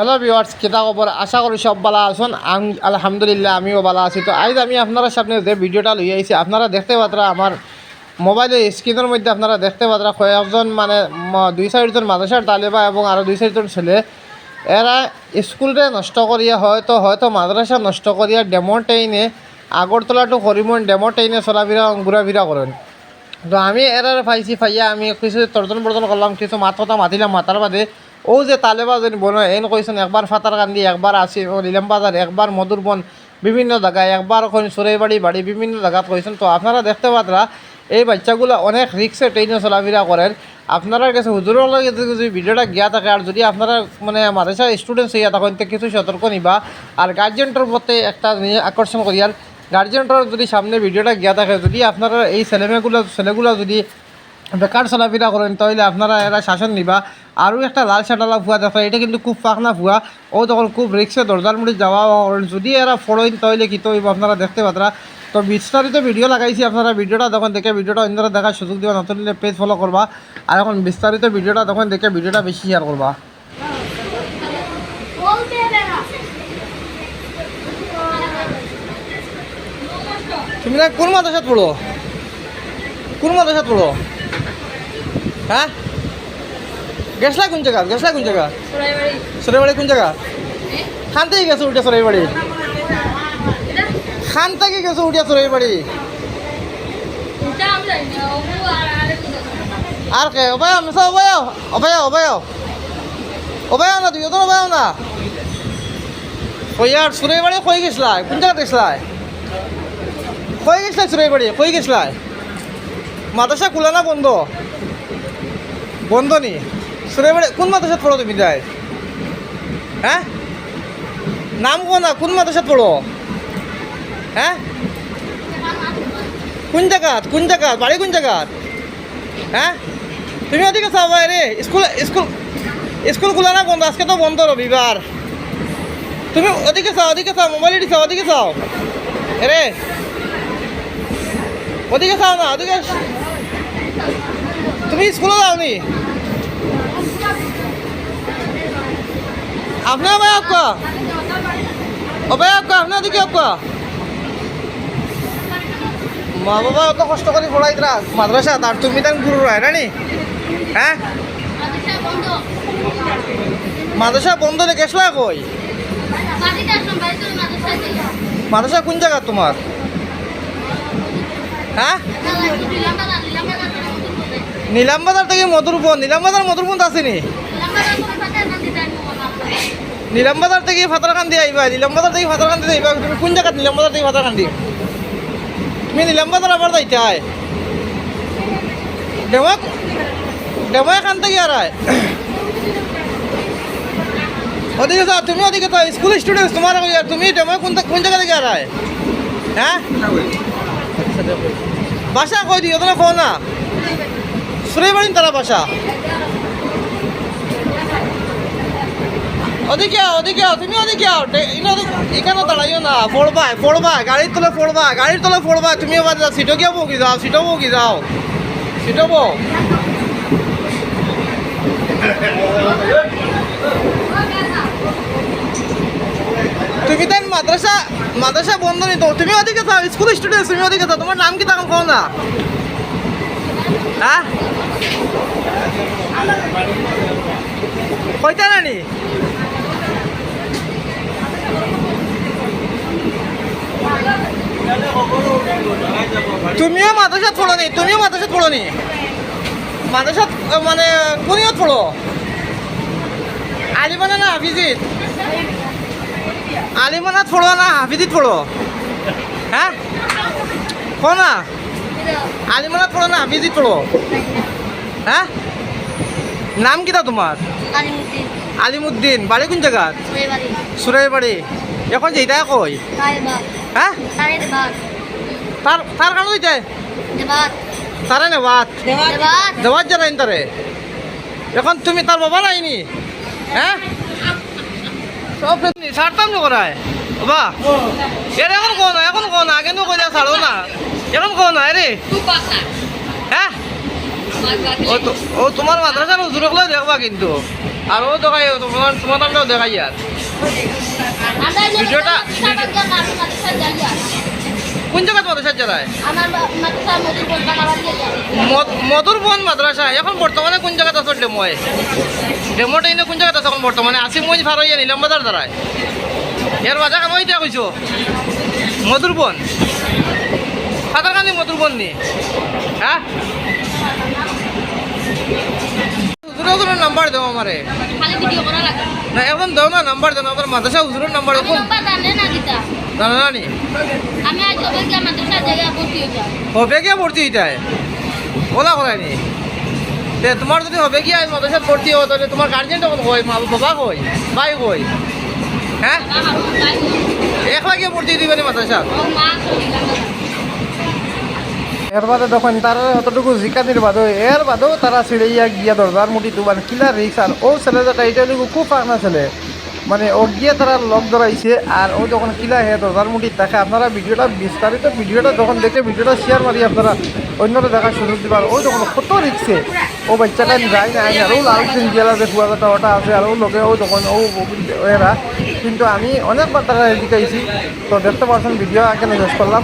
Hello viewers কেতা খবর আশা করি সব আছেন। আম- আলহামদুলিল্লাহ, আমিও ভালো আছি। তো আজ আমি আপনারা সামনে যে ভিডিওটা লই আইছি, আপনারা দেখতে পাত্রা আমার মোবাইলের স্ক্রিনের মধ্যে আপনারা দেখতে পাত্রা কয়েকজন মানে দুই চারিজন মাদ্রাসার তালেবা এবং আরও দুই চারিজন ছেলে। এরা স্কুলরে নষ্ট করিয়া হয়তো হয়তো মাদ্রাসা নষ্ট করিয়া ডেমো ট্রেইনে আগরতলা টু হরিমন ডেমো ট্রেইনে চলাফেরা, ঘোরাফেরা করেন। তো আমি এরার পাইছি, পাইয়া আমি কিছু তর্জন বর্জন করলাম, কিছু মাত কথা মাতিলাম মাতার বাদে। ও যে তালেবা যেন বন, এন কইছেন একবার ফাতার কান্দি একবার আসি ও নিলাম বাজার একবার মধুরবন বিভিন্ন জায়গায় একবার ওখানে সুরাইবাড়ি বাড়ি বিভিন্ন জায়গাত কইছেন তো আপনারা দেখতে পাত্রা এই বাচ্চাগুলো অনেক রিক্সে ট্রেনে চলাফেরা করেন আপনারা কাছে হুজুরের লগে যদি ভিডিওটা গিয়া থাকে আর যদি আপনারা মানে মাদ্রাসা স্টুডেন্টস হইয়া তখন কিছু সতর্ক নিবা। আর গার্জেন্টর মতে একটা আকর্ষণ করিয়ার গার্জেনটার যদি সামনে ভিডিওটা গিয়া থাকে, যদি আপনারা এই ছেলেমেয়েগুলো ছেলেগুলো যদি বেকার চলাফেরা করেন, তাহলে আপনারা এরা শাসন নিবা। আরও একটা লাল শাটালা ফুয়া দেখা এটা কিন্তু খুব পাখনা ফুয়া ও তখন খুব রিক্সে দরজার মুড়ি যাওয়া যদি এরা ফড়ইন, তাহলে কি তো আপনারা দেখতে পাত্রা। তো বিস্তারিত ভিডিও লাগাইছি আপনারা, ভিডিওটা তখন দেখে ভিডিওটা অন্যরা দেখার সুযোগ দিবা, নতুন পেজ ফলো করবা। আর এখন বিস্তারিত ভিডিওটা তখন দেখে ভিডিওটা বেশি শেয়ার করবা। তুমি কোন মাদ্রাসাত পড়ো? কোন মাদ্রাসাত পড়ো? হ্যাঁ? গেছলা কোন জায়গা? গেছলা কোন জায়গা? সরাইবাড়ি কোন জায়গা? খান থেকে গেছো উঠে সরাইবাড়ি খান থেকে গেছো উঠে সরাইবাড়ি আর কে? অবায় মিশা অবায় অবায় অবায় অবায় না তুই? তো অবায় না? কই আর সরাইবাড়ি কই গেছলা? কোন জায়গা গেছলা কই গেছলা সরাইবাড়ি কই গেছলা? মাদ্রাসা খোলা না বন্ধ? বন্ধ নি সরাইবাড়ি কোন মাদ্রাসাত পড়ো তুমি যাই হ্যাঁ? নাম কো না, কোন মাদ্রাসাত পড়ো? হ্যাঁ? কোন জায়গাত কোন জায়গাত, বাড়ি কোন জায়গাত? হ্যাঁ? তুমি ওদিকে চাও রে, স্কুল স্কুল স্কুল খোলা না বন্ধ? আজকে তো বন্ধ রবিবার। তুমি ওদিকে চাও ওদিকে চাও, মোবাইল দিছাও ওদিকে চাও। রে। ওদিকে চাও না, ওদিকে তুমি স্কুলে যাওনি? আপনার ভাই আপকা ও ভাই আপকা আপনার দিকে আপকা মা বাবা অত কষ্ট করে পড়াই তারা মাদ্রাসা, তার তুমি তার গুরু রায় রানি হ্যাঁ? মাদ্রাসা বন্ধ রে গেছলা কই? মাদ্রাসা কোন জায়গা তোমার? হ্যাঁ? নিলাম বাজার থেকে মধুরবন নিলাম বাজার মধুরবন আসেনি? নিলাম বাজার থেকে ফাতারকান্দি আইবা নিলাম বাজার থেকে ফাতারকান্দি আইবা, তুমি কোন জায়গাত নিলাম বাজার থেকে ফাতারকান্দি? তুমি নিলাম বাজার আবার যাইতে আয়। ডেমা ডেমা এখান থেকে আর আয়। ওদিকে যাও, তুমি ওদিকে যাও, স্কুল স্টুডেন্ট তোমার তুমি ডেমা কোন কোন জায়গা থেকে আর আয়? হ্যাঁ? বাসা কই দিও তোরা কো না? সুরেবাড়ি তারা বাসা। ওদিকে আও ওদিকে আও তুমি ওদিকে আও। এখানে দাঁড়াইও না পড়বা পড়বা গাড়ির তলে পড়বা গাড়ির তলে পড়বা তুমি আবার যাও সিটো গিয়ে বকি যাও সিটো বকি যাও সিটো বউ তুমি তাই মাদ্রাসা মাদ্রাসা বন্ধ নেই তো, তুমি ওদিকে যাও স্কুল স্টুডেন্ট তুমি ওদিকে যাও তোমার নাম কি তখন কও না? হ্যাঁ? কইতা নানি? তুমিও মাদ্রাসাত পড়ো নি, তুমিও মাদ্রাসাত পড়ো নি? মাদ্রাসাত মানে কোনিয়ত পড়ো? আলিমানা না হাফিজিত? আলিমানাত পড়ো না হাফিজিত পড়ো? হ্যাঁ? কো না? আলিমানাত পড়ো না হাফিজিত পড়ো? হ্যাঁ? নাম কিটা তোমার? আলিমুদ্দিন। আলিমুদ্দিন। বাড়ি কোন জায়গাত সরাইবাড়ি সুরাইবাড়ি এখন যেটা কই? হ্যাঁ? তার তার কারণ হইতে তারা নে বাত। দেবাত। দেওয়ার জানাইন তারে। এখন তুমি তার বাবা নাইনি? হ্যাঁ? সব ছাড়তাম না করায় বাবা এর এখন কো না এখন কো না আগে নো কইলা ছাড়ো না। এখন কো না রে হ্যাঁ? ও তোমার মাদ্রাসার হুজুরক লই দেখবা কিন্তু। আর ও দেখাই তোমার তোমার নামটাও দেখাই আর কোন জায়গায় মাদ্রাসা মদ- মধুরবন মাদ্রাসা। এখন বর্তমানে কোন জায়গাতে আছে ডেমোয় ডেমোটা এনে কোন জায়গাতে আছে এখন বর্তমানে আসিম মঞ্জ ভার হইয়া নিলাম বাজার দ্বারায় এর বাজা কেন কইছো মধুরবন নি হ্যাঁ? হুজুরের কোনো নাম্বার আমারে। লাগে। না এখন দেও না নাম্বার মাদ্রাসা হুজুরের নাম্বার জানে না না মাদ্রাসা হবে গিয়া ভর্তি হইতায় ওলা করায়নি তোমার যদি হবে গিয়া মাদ্রাসাত ভর্তি হো তাহলে তোমার গার্জেন তখন কই মা বাবা কই ভাই কই হ্যাঁ? একলা গিয়ে ভর্তি দিবে নি এর বাদে তখন তারা অতটুকু জিকানির বাদেও এর বাদেও তারা ছিঁড়াইয়া গিয়া দরজার মুটি তুবার কিলা রিক্স আর ও ছেলে যেটা এটা হলো খুব ফাঁকনা ছেলে মানে ও গিয়ে তারা লক ধরাইছে, আর ও যখন কিলা হে দরজার মুটি দেখে, আপনারা ভিডিওটা বিস্তারিত ভিডিওটা যখন দেখে, ভিডিওটা শেয়ার মারি আপনারা, অন্যরা দেখার সুযোগ দিবার ও যখন কত রিক্সে ও বাচ্চাটা যায় না আর ও লাল সিং জেলা যে কুয়াকাটা ওটা আছে, আর ও লোকে ও তখন ও এরা, কিন্তু আমি অনেকবার তারা শিখাইছি তো দেখতে পাচ্ছেন ভিডিও আগে শেষ করলাম।